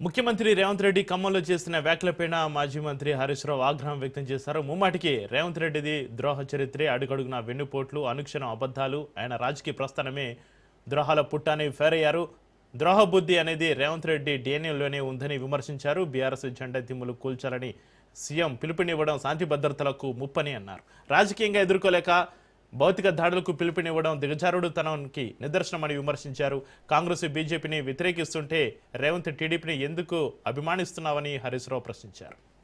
ముఖ్యమంత్రి రేవంత్ రెడ్డి ఖమ్మంలో చేసిన వ్యాఖ్యలపైన మాజీ మంత్రి హరీష్ రావు ఆగ్రహం వ్యక్తం చేశారు. ముమ్మాటికి రేవంత్ రెడ్డిది ద్రోహ చరిత్రే అడుగడుగున వెన్నుపోట్లు అనుక్షణం అబద్ధాలు. ఆయన రాజకీయ ప్రస్థానమే ద్రోహాల పుట్టాని ఫేరయ్యారు. ద్రోహ బుద్ధి అనేది రేవంత్ రెడ్డి డిఎన్ఏలోనే ఉందని విమర్శించారు. బీఆర్ఎస్ జెండా తిమ్ములు కూల్చాలని సీఎం పిలుపునివ్వడం శాంతి భద్రతలకు ముప్పని అన్నారు. రాజకీయంగా ఎదుర్కోలేక భౌతిక దాడులకు పిలుపునివ్వడం దిగజారుడుతనానికి నిదర్శనమని విమర్శించారు. కాంగ్రెస్ బీజేపీని వ్యతిరేకిస్తుంటే రేవంత్ టీడీపీని ఎందుకు అభిమానిస్తున్నావని హరీశ్ రావు ప్రశ్నించారు.